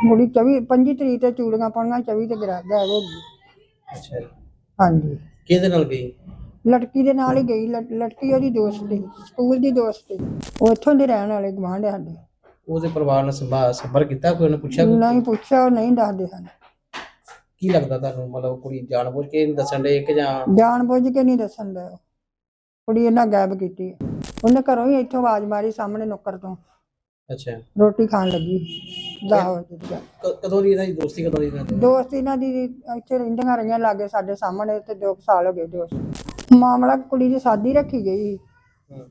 ਕੁੜੀ 24 25 ਤਰੀਕ ਤੇ ਚੂੜੀਆਂ ਪਾਉਣੀਆਂ 24 ਤੇ ਗਰਾ ਗਾਇਬ ਹੋ ਗਈ। ਅੱਛਾ ਜੀ। ਹਾਂਜੀ। ਕਿਹਦੇ ਨਾਲ ਗਈ? ਲੜਕੀ ਦੇ ਨਾਲ ਹੀ ਗਈ ਲੜ- ਲੜਕੀ ਉਹਦੀ ਦੋਸਤ ਸੀ ਸਕੂਲ ਦੀ ਦੋਸਤ ਸੀ ਉਹ ਇੱਥੋਂ ਦੇ ਰਹਿਣ ਵਾਲੇ ਗਵਾਂਢ ਸਾਡੇ। ਉਹਦੇ ਪਰਿਵਾਰ ਨਾਲ ਸੰਭਾ ਸੰਪਰਕ ਕੀਤਾ ਕੋਈ ਉਹਨੇ ਪੁੱਛਿਆ ਕੋਈ? ਨਹੀਂ ਪੁੱਛਿਆ ਉਹ ਨਹੀਂ ਦੱਸਦੇ ਹਨ ਕੀ ਲੱਗਦਾ ਤੁਹਾਨੂੰ? ਮਤਲਬ ਕੁੜੀ ਜਾਣਬੁੱਝ ਕੇ ਨਹੀਂ ਦੱਸਣ ਦੇ ਕਿ ਜਾਂ ਜਾਣ ਬੁੱਝ ਕੇ ਨਹੀਂ ਦੱਸਣ ਦਾ ਕੁੜੀ ਇਹਨਾਂ ਗਾਇਬ ਕੀਤੀ। ਉਹਨੇ ਘਰੋਂ ਹੀ ਇੱਥੋਂ ਆਵਾਜ਼ ਮਾਰੀ ਸਾਹਮਣੇ ਨੁੱਕਰ ਤੋਂ। ਅੱਛਾ। ਰੋਟੀ ਖਾਣ ਲੱਗੀ। ਦਾ ਹੋ ਗਿਆ ਕ- ਕਦੋਂ ਦੀ ਇਹਨਾਂ ਦੀ ਦੋਸਤੀ ਕਦੋਂ ਦੀ ਇਹਨਾਂ ਦੀ? ਦੋਸਤ ਇਹਨਾਂ ਦੀ ਇੱਥੇ ਰਹਿੰਦੀਆਂ ਰਹੀਆਂ ਲਾਗੇ ਸਾਡੇ ਸਾਹਮਣੇ ਤੇ 2 ਸਾਲ ਹੋ ਗਏ ਦੋਸਤ। ਮਾਮਲਾ ਕੁੜੀ ਦੀ ਸਾਦੀ ਰੱਖੀ ਗਈ ਹੂੰ।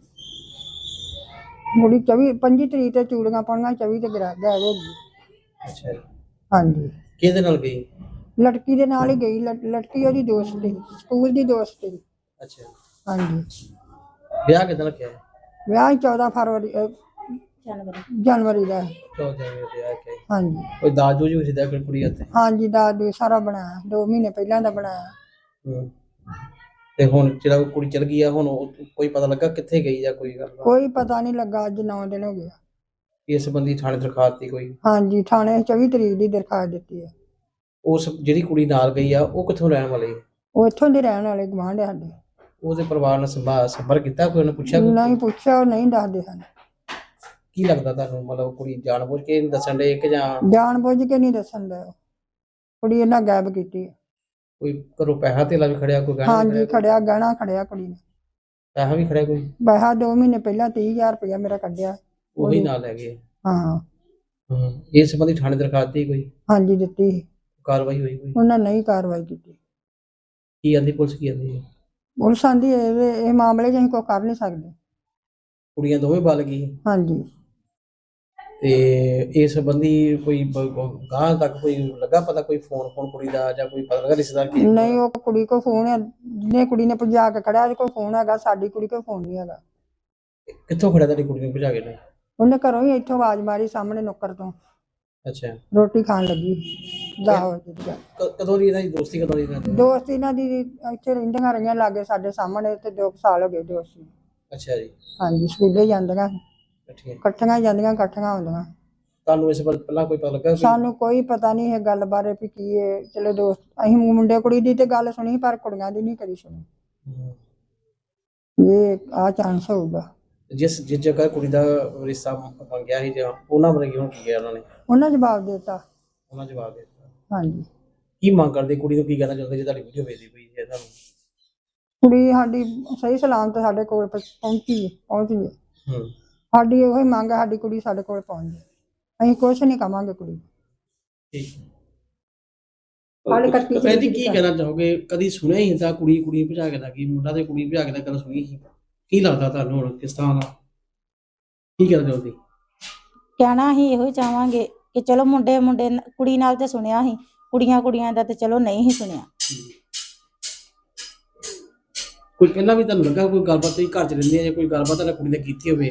ਕੁੜੀ 24 25 ਤਰੀਕ ਤੇ ਚੂੜੀਆਂ ਪਾਉਣੀਆਂ 24 ਤੇ ਗਰਾ ਗਈ। ਅੱਛਾ। ਹਾਂਜੀ। ਕਿਹਦੇ ਨਾਲ ਗਈ? ਲੜਕੀ ਦੇ ਨਾਲ ਹੀ ਗਈ ਲੜ- ਲੜਕੀ ਉਹਦੀ ਦੋਸਤ ਸੀ ਸਕੂਲ ਦੀ ਦੋਸਤ ਸੀ ਅੱਛਾ। ਹਾਂਜੀ। ਵਿਆਹ ਕਿਦਾਂ ਰੱਖਿਆ? ਵਿਆਹ ਹੀ 14 ਫਰਵਰੀ ਅਹ, ਜਨਵਰੀ। ਦਾ। ਹੈ। ਜਨਵਰੀ ਦਾ ਹੈ ਹਾਂਜੀ। ਕੋਈ ਦਾਜ ਦੂਜ ਵੀ ਦਿੱਤਾ ਕੋਈ ਕੁੜੀ ਹੱਥੇ ਹਾਂਜੀ ਦਾ ਦੋ ਸਾਰਾ ਬਣਾਇਆ। 2 ਮਹੀਨੇ ਪਹਿਲਾਂ ਦਾ ਬਣਾਇਆ। ਹੂੰ। ਤੇ ਹੁਣ ਜਿਹੜਾ ਉਹ ਕੁੜੀ ਚਲ ਗਈ ਆ ਹੁਣ ਉਹ- ਕੋਈ ਪਤਾ ਲੱਗਾ ਕਿੱਥੇ ਗਈ ਜਾਂ ਕੋਈ ਗੱਲ? ਕੋਈ ਪਤਾ ਨਹੀਂ ਲੱਗਾ ਅੱਜ 9 ਦਿਨ ਹੋ ਗਏ ਇਸ ਸੰਬੰਧੀ ਥਾਣੇ ਦਰਖਾਸਤ ਦਿੱਤੀ ਕੋਈ? ਹਾਂਜੀ ਥਾਣੇ 24 ਤਰੀਕ ਦੀ ਦਰਖਾਸਤ ਦਿੱਤੀ ਹੈ ਉਸ ਜਿਹੜੀ ਕੁੜੀ ਨਾਲ ਗਈ ਆ ਉਹ ਕਿੱਥੋਂ ਰਹਿਣ ਵਾਲੀ? ਹੈ ਉਹ ਇੱਥੋਂ ਦੇ ਰਹਿਣ ਵਾਲੇ ਗਵਾਂਢ ਸਾਡੇ। ਉਹਦੇ ਪਰਿਵਾਰ ਨਾਲ ਸੰਭਾ ਸੰਪਰਕ ਕੀਤਾ? ਕੋਈ ਉਹਨੇ ਪੁੱਛਿਆ ਕੋਈ? ਨਹੀਂ ਪੁੱਛਿਆ ਉਹ ਨਹੀਂ ਦੱਸਦੇ ਹਨ ਕੀ ਲੱਗਦਾ ਤੁਹਾਨੂੰ? ਮਤਲਬ ਕੁੜੀ ਜਾਣਬੁੱਝ ਕੇ ਨਹੀਂ ਦੱਸਣ ਦੇ ਕਿ ਜਾਂ ਜਾਣ ਬੁੱਝ ਕੇ ਨਹੀਂ ਦੱਸਣ ਦਾ ਕੁੜੀ ਇਹਨਾਂ ਗਾਇਬ ਕੀਤੀ ਹੈ। ਕੋਈ ਘਰੋਂ ਪੈਸਾ ਧੇਲਾ ਵੀ ਖੜਿਆ ਕੋਈ ਗਹਿਣਾ ਵੀ ਹਾਂਜੀ ਖੜਿਆ, ਖੜਿਆ ਗਹਿਣਾ ਖੜਿਆ ਕੁੜੀ ਨੇ। ਪੈਸਾ ਵੀ ਖੜਿਆ ਕੋਈ? ਪੈਸਾ 2 ਮਹੀਨੇ ਪਹਿਲਾਂ 30000 ਰੁਪਇਆ ਮੇਰਾ ਕੱਢਿਆ। ਉਹੀ ਨਾਲ ਲੈ ਗਏ? ਹਾਂ। ਹੂੰ ਇਸ ਸੰਬੰਧੀ ਥਾਣੇ ਦਰਖਾਸਤ ਦਿੱਤੀ ਕੋਈ? ਹਾਂਜੀ ਦਿੱਤੀ। ਸੀ। ਕਾਰਵਾਈ ਹੋਈ ਕੋਈ? ਉਹਨਾਂ ਨਹੀਂ ਕਾਰਵਾਈ ਕੀਤੀ। ਕੀ ਆਂਦੀ ਪੁਲਿਸ ਕੀ ਆਂਦੀ ਪੁਲਿਸ ਆਂਦੀ ਇਹ ਇਹ ਮਾਮਲੇ 'ਚ ਅਸੀਂ ਕੋਈ ਕਰ ਨਹੀਂ ਸਕਦੇ। ਕੁੜੀਆਂ ਦੋਵੇਂ ਬਲ ਗਈ? ਹਾਂਜੀ। ਤੇ ਇਸ ਸੰਬੰਧੀ ਕੋਈ ਗਾਂ ਤੱਕ ਕੋਈ ਲੱਗਾ ਪਤਾ ਕੋਈ ਫੋਨ ਫੋਨ ਕੁੜੀ ਦਾ ਜਾਂ ਕੋਈ ਪਤਾ ਲੱਗਾ ਰਿਸ਼ਤੇਦਾਰ ਕੀ? ਨਹੀਂ ਉਹ ਕੁੜੀ ਕੋ ਫੋਨ ਹੈ ਜਿਹਨੇ ਕੁੜੀ ਨੇ ਭਜਾ ਕੇ ਖੜਿਆ ਉਹਦੇ ਕੋਲ ਫੋਨ ਹੈਗਾ ਸਾਡੀ ਕੁੜੀ ਕੋਲ ਫੋਨ ਨਹੀਂ ਹੈਗਾ। ਕਿੱਥੋਂ ਖੜਿਆ ਤੁਹਾਡੀ ਕੁੜੀ ਨੂੰ ਭਜਾ ਕੇ? ਨੇ ਉਹਨੇ ਘਰੋਂ ਹੀ ਇੱਥੋਂ ਆਵਾਜ਼ ਮਾਰੀ ਸਾਹਮਣੇ ਨੁੱਕਰ ਤੋਂ। ਅੱਛਾ। ਰੋਟੀ ਖਾਣ ਲੱਗੀ ਦਾ ਹੋ ਗਿਆ ਕ- ਕਦੋਂ ਦੀ ਇਹਨਾਂ ਦੀ ਦੋਸਤੀ ਕਦੋਂ ਦੀ ਇਹਨਾਂ ਦੀ? ਦੋਸਤ ਇਹਨਾਂ ਦੀ ਇੱਥੇ ਰਹਿੰਦੀਆਂ ਰਹੀਆਂ ਲਾਗੇ ਸਾਡੇ ਸਾਹਮਣੇ ਤੇ 2 ਸਾਲ ਹੋ ਗਏ ਦੋਸਤ। ਅੱਛਾ ਜੀ। ਹਾਂਜੀ ਸਕੂਲੇ ਜਾਂਦੀਆਂ। ਇਕੱਠੀਆਂ ਜਾਂਦੀਆਂ ਇਕੱਠੀਆਂ ਆਉਂਦੀਆਂ ਤੁਹਾਨੂੰ ਇਸ ਬਾਰੇ ਪਹਿਲਾਂ ਕੋਈ ਪਤਾ ਲੱਗਾ? ਸਾਨੂੰ ਕੋਈ ਪਤਾ ਨਹੀਂ ਇਹ ਗੱਲ ਬਾਰੇ ਵੀ ਕੀ ਹੈ ਚਲੋ ਦੋਸਤ ਅਸੀਂ ਮੁੰਡੇ ਕੁੜੀ ਦੀ ਤੇ ਗੱਲ ਸੁਣੀ ਪਰ ਕੁੜੀਆਂ ਦੀ ਨਹੀਂ ਕਦੀ ਸੁਣੀ। ਹਮ। ਇਹ ਆ ਚਾਂਸ ਹੋਊਗਾ। ਜਿਸ ਜਿਸ ਜਗ੍ਹਾ ਕੁੜੀ ਦਾ ਰਿਸ਼ਤਾ ਮੰਗਿਆ ਸੀ ਜਾਂ ਉਹਨਾਂ ਬਾਰੇ ਕਿਉਂ ਕੀ ਗਿਆ ਉਹਨਾਂ ਨੇ? ਉਹਨਾਂ ਜਵਾਬ ਦਿੱਤਾ। ਉਹਨਾਂ ਜਵਾਬ ਦੇ ਦਿੱਤਾ। ਹਾਂਜੀ। ਕੀ ਮੰਗ ਕਰਦੇ ਕੁੜੀ ਨੂੰ? ਕੀ ਕਹਿਣਾ ਚਾਹੁੰਦੇ ਜੇ ਤੁਹਾਡੀ ਵੀਡੀਓ ਵੇਖਦੀ ਪਈ ਹੈ ਤੁਹਾਨੂੰ? ਕੁੜੀ ਸਾਡੀ ਸਹੀ ਸਲਾਮਤ ਸਾਡੇ ਕੋਲ ਪਹੁੰਚੀ ਪਹੁੰਚ ਗਈ ਹੈ। ਹੂੰ ਸਾਡੀ ਉਹੀ ਮੰਗ ਹੈ ਸਾਡੀ ਕੁੜੀ ਸਾਡੇ ਕੋਲ ਪਹੁੰਚ ਜਾਏ ਅਸੀਂ ਕੁਛ ਨਹੀਂ ਕਵਾਂਗੇ ਕੁੜੀ ਨੂੰ। ਠੀਕ ਹਾਲੇ ਭੈਣ ਜੀ ਤਰੀਕ ਕੀ ਕਹਿਣਾ ਚਾਹੋਗੇ? ਕਦੀ ਸੁਣਿਆ ਹੀ ਤਾਂ ਕੁੜੀ ਕੁੜੀ ਭਜਾ ਕੇ ਲੱਗੀ ਮੁੰਡਾ ਤੇ ਕੁੜੀ ਭਜਾ ਕੇ ਦਾ ਕਦੇ ਸੁਣੀ ਸੀ ਕੀ ਲੱਗਦਾ ਤੁਹਾਨੂੰ ਹੁਣ ਕਿਸ ਤਰ੍ਹਾਂ ਦਾ? ਕੀ ਕਹਿਣਾ ਚਾਹੁੰਦੀ ਕਹਿਣਾ ਅਸੀਂ ਇਹੋ ਹੀ ਚਾਹਾਂਗੇ ਕਿ ਚਲੋ ਮੁੰਡੇ ਮੁੰਡੇ ਨ- ਕੁੜੀ ਨਾਲ ਤੇ ਸੁਣਿਆ ਸੀ ਕੁੜੀਆਂ ਕੁੜੀਆਂ ਦਾ ਤੇ ਚਲੋ ਨਹੀਂ ਹੀ ਸੁਣਿਆ। ਕੋਈ ਪਹਿਲਾਂ ਵੀ ਤੁਹਾਨੂੰ ਲੱਗਾ ਕੋਈ ਗੱਲਬਾਤ ਤੁਸੀਂ ਘਰ ਚ ਰਹਿੰਦੇ ਆ ਜਾਂ ਕੋਈ ਗੱਲਬਾਤ ਤੁਹਾਡੀ ਕੁੜੀ ਨੇ ਕੀਤੀ ਹੋਵੇ?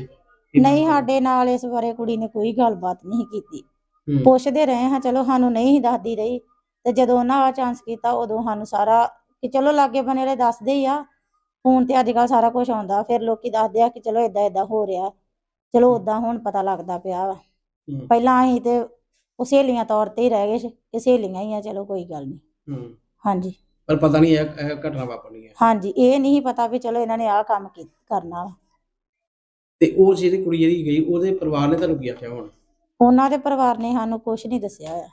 ਨਹੀਂ ਸਾਡੇ ਨਾਲ ਇਸ ਬਾਰੇ ਕੁੜੀ ਨੇ ਕੋਈ ਗੱਲਬਾਤ ਨਹੀਂ ਕੀਤੀ। ਪੁੱਛਦੇ ਰਹੇ ਹਾਂ ਚਲੋ ਸਾਨੂੰ ਨਹੀਂ ਦੱਸਦੀ ਰਹੀ। ਤੇ ਜਦੋਂ ਉਹਨਾਂ ਆ ਚਾਂਸ ਕੀਤਾ ਉਦੋਂ ਸਾਨੂੰ ਸਾਰਾ ਕਿ ਚਲੋ ਲਾਗੇ ਬਨੇ ਵਾਲੇ ਦੱਸਦੇ ਹੀ ਆ। ਫੋਨ ਤੇ ਅੱਜ ਕੱਲ ਸਾਰਾ ਕੁਝ ਆਉਂਦਾ ਫਿਰ ਲੋਕੀ ਦੱਸਦੇ ਆ ਕਿ ਚਲੋ ਇਦਾਂ ਇਦਾਂ ਹੋ ਰਿਹਾ। ਚਲੋ ਉਦਾਂ ਹੁਣ ਪਤਾ ਲੱਗਦਾ ਪਿਆ ਵਾ। ਪਹਿਲਾਂ ਅਸੀਂ ਤੇ ਉਹ ਸਹੇਲੀਆਂ ਤੌਰ ਤੇ ਹੀ ਰਹਿ ਗਏ ਸੀ ਕਿ ਸਹੇਲੀਆਂ ਹੀ ਆ ਚਲੋ ਕੋਈ ਗੱਲ ਨਹੀਂ। ਹਾਂਜੀ। ਪਰ ਪਤਾ ਨਹੀਂ ਇਹ ਘਟਨਾ ਵਾਪਰਨੀ ਹੈ। ਹਾਂਜੀ ਇਹ ਨਹੀਂ ਪਤਾ ਵੀ ਚਲੋ ਇਹਨਾਂ ਨੇ ਆਹ ਕੰਮ ਕਰਨਾ ਵਾ। ਤੇ ਉਹ ਜਿਹੜੀ ਕੁੜੀ ਜਿਹੜੀ ਗਈ ਉਹਦੇ ਪਰਿਵਾਰ ਨੇ ਤੁਹਾਨੂੰ ਕੀ ਆਖਿਆ ਹੁਣ? ਉਹਨਾਂ ਦੇ ਪਰਿਵਾਰ ਨੇ ਸਾਨੂੰ ਕੁਝ ਨਹੀਂ ਦੱਸਿਆ ਹੋਇਆ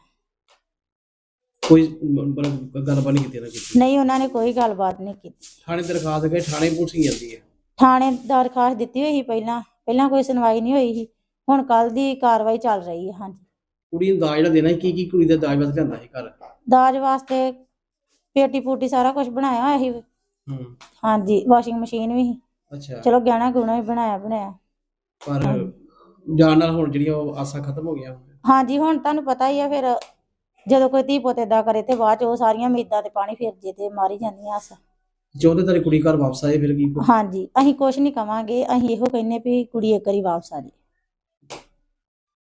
ਕੋਈ ਮਤਲਬ ਗੱਲਬਾਤ ਨਹੀਂ ਕੀਤੀ ਨਾ ਕੀਤੀ ਨਹੀਂ ਉਹਨਾਂ ਨੇ ਕੋਈ ਗੱਲਬਾਤ ਨਹੀਂ ਕੀਤੀ। ਥਾਣੇ ਦਰਖਾਸਤ ਗਏ ਥਾਣੇ ਪੁਲਿਸ ਹੀ ਜਾਂਦੀ ਹੈ। ਥਾਣੇ ਦਰਖਾਸਤ ਦਿੱਤੀ ਹੋਈ ਸੀ ਪਹਿਲਾਂ ਪਹਿਲਾਂ ਕੋਈ ਸੁਣਵਾਈ ਨਹੀਂ ਹੋਈ ਸੀ। ਹੁਣ ਕੱਲ ਦੀ ਕਾਰਵਾਈ ਚੱਲ ਰਹੀ ਹੈ ਹਾਂਜੀ। ਕੁੜੀ ਨੂੰ ਦਾਜ ਜਿਹੜਾ ਦੇਣਾ ਸੀ, ਕੀ ਕੀ ਕੁੜੀ ਦਾ ਦਾਜ ਵਾਸਤੇ ਲਿਆਂਦਾ ਸੀ ਘਰ? ਦਾਜ ਵਾਸਤੇ ਪੇਟੀ ਪੂਟੀ ਸਾਰਾ ਕੁਝ ਬਣਾਇਆ ਹੋਇਆ ਸੀ। ਹੂੰ। ਹਾਂਜੀ ਵਾਸ਼ਿੰਗ ਮਸ਼ੀਨ ਵੀ ਸੀ। ਅੱਛਾ। ਚਲੋ ਗਹਿਣਾ ਗੁਣਾ ਵੀ ਬਣਾਇਆ ਬਣਾਇਆ। ਪਰ ਜਾਣ ਨਾਲ ਹੁਣ ਜਿਹੜੀਆਂ ਉਹ ਆਸਾਂ ਖਤਮ ਹੋ ਗਈਆਂ। ਹਾਂਜੀ ਹੁਣ ਤੁਹਾਨੂੰ ਪਤਾ ਹੀ ਆ ਫਿਰ ਜਦੋਂ ਕੋਈ ਧੀ ਪੁੱਤ ਏਦਾਂ ਕਰੇ ਤੇ ਬਾਅਦ ਚ ਉਹ ਸਾਰੀਆਂ ਉਮੀਦਾਂ ਤੇ ਪਾਣੀ ਫਿਰ ਜੇ ਤੇ ਮਾਰੀ ਜਾਂਦੀਆਂ ਆਸਾਂ। ਚਾਹੁੰਦੇ ਤੇਰੀ ਕੁੜੀ ਘਰ ਵਾਪਸ ਆਏ ਫਿਰ ਕੀ ਹਾਂਜੀ ਅਸੀਂ ਕੁਝ ਨਹੀਂ ਕਵਾਂਗੇ ਅਸੀਂ ਇਹੋ ਕਹਿੰਨੇ ਵੀ ਕੁੜੀ ਇੱਕ ਵਾਰੀ ਵਾਪਸ ਆ ਜੇ।